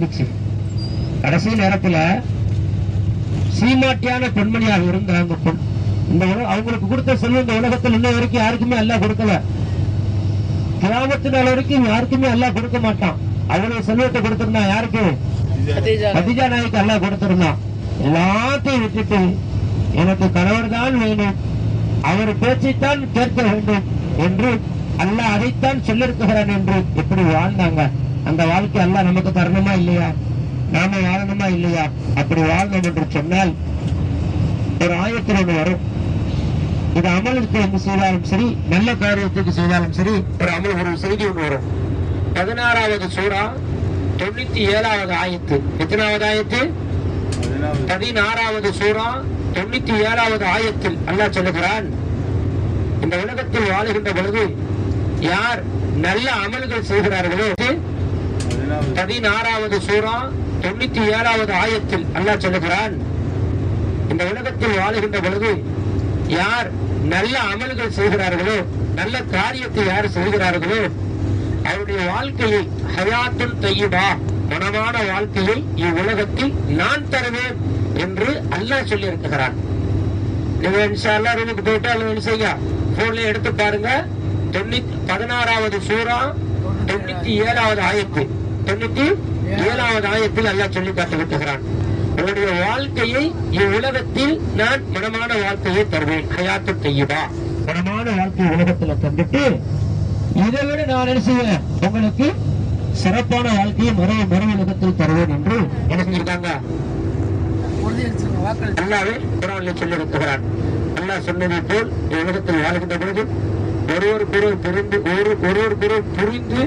இருந்துச்சு கடைசி நேரத்துல சீமாட்டியான பெண்மணியாக இருந்த அந்த பெண் இந்த அவங்களுக்கு கொடுத்த செல்வம் இந்த உலகத்தில் இன்ன வரைக்கும் யாருக்குமே அல்லாஹ் கொடுக்கல. கிராமத்து நாள் வரைக்கும் யாருக்குமே அல்லாஹ் கொடுக்க மாட்டான். அவ்வளவு செல்வத்தை கொடுத்திருந்தான் யாருக்கு? கதிஜா நாய்க்கு அல்லாஹ் கொடுத்திருந்தான். எல்லாத்தையும் விட்டுட்டு எனக்கு கணவர் தான் வேணும். அவர் பேச்சைத்தான் கேட்க வேண்டும் என்று அல்லாஹ் அதைத்தான் சொல்லிருக்கிறான் என்று எப்படி வாழ்ந்தாங்க. அந்த வாழ்க்கை எல்லாம் நமக்கு தரணுமா இல்லையா? நாம வாழணுமா இல்லையா? அப்படி வாழணும் என்று சொன்னால் ஒரு ஆயத்தில் ஒண்ணு வரும். இது அமலுக்கு செய்தாலும் சரி நல்ல காரியத்துக்கு செய்தாலும் சரி ஒரு அமல் ஒரு செய்தி ஒன்று வரும். பதினாறாவது சூறா தொண்ணூத்தி ஏழாவது ஆயத்து. எத்தனாவது ஆயத்து? பதினாறாவது சூறா தொண்ணூத்தி ஏழாவது ஆயத்தில் அல்லாஹ் சொல்லுகிறான் இந்த உலகத்தில் வாழுகின்ற பொழுது யார் நல்ல அமல்கள் செய்கிறார்களோ பதினாறாவது சூறா தொண்ணூத்தி ஏழாவது ஆயத்தில் அல்லாஹ் சொல்லுகிறான் இந்த உலகத்தில் வாழுகின்ற பொழுது யார் நல்ல அமல்கள் செய்கிறார்களோ நல்ல காரியத்தை யார் செய்கிறார்களோ அவருடைய வாழ்க்கையை ஹயாத்துன் தையிபா மனமான வாழ்க்கையை இவ்வுலகத்தில் நான் தருவேன் என்று அல்லாஹ் சொல்லி இருக்கிறான் நீங்க இன்ஷா அல்லாஹ் ரூமுக்கு போயிட்டு அல்ல செய்யா? போன்ல எடுத்து பாருங்க. தொண்ணூத்தி பதினாறாவது சூறா தொண்ணூத்தி ஏழாவது ஆயத்து. தொண்ணூத்தி ஏழாவது ஆயத்தில் அல்லாஹ் சொல்லி காட்டுகிறான் உன்னுடைய வாழ்க்கையை இவ்வுலகத்தில் நான் மனமான வாழ்க்கையை தருவேன். ஹயாத்து தையிபா மனமான வாழ்க்கையை உலகத்துல தந்துட்டு இதை விட நான் என்ன செய்வேன்? உங்களுக்கு சிறப்பான வாழ்க்கையை மறு மறு உலகத்தில் தருவேன் என்று என்ன செஞ்சிருக்காங்க? அல்லாவே குரானில் சொல்லி இருக்கிறான் அல்லாஹ் சொன்னதை போல் உலகத்தில் வாழ்கின்ற பொழுது ஒருவருக்கொருவர் புரிந்து ஒரு ஒருவருக்கொருவர் புரிந்து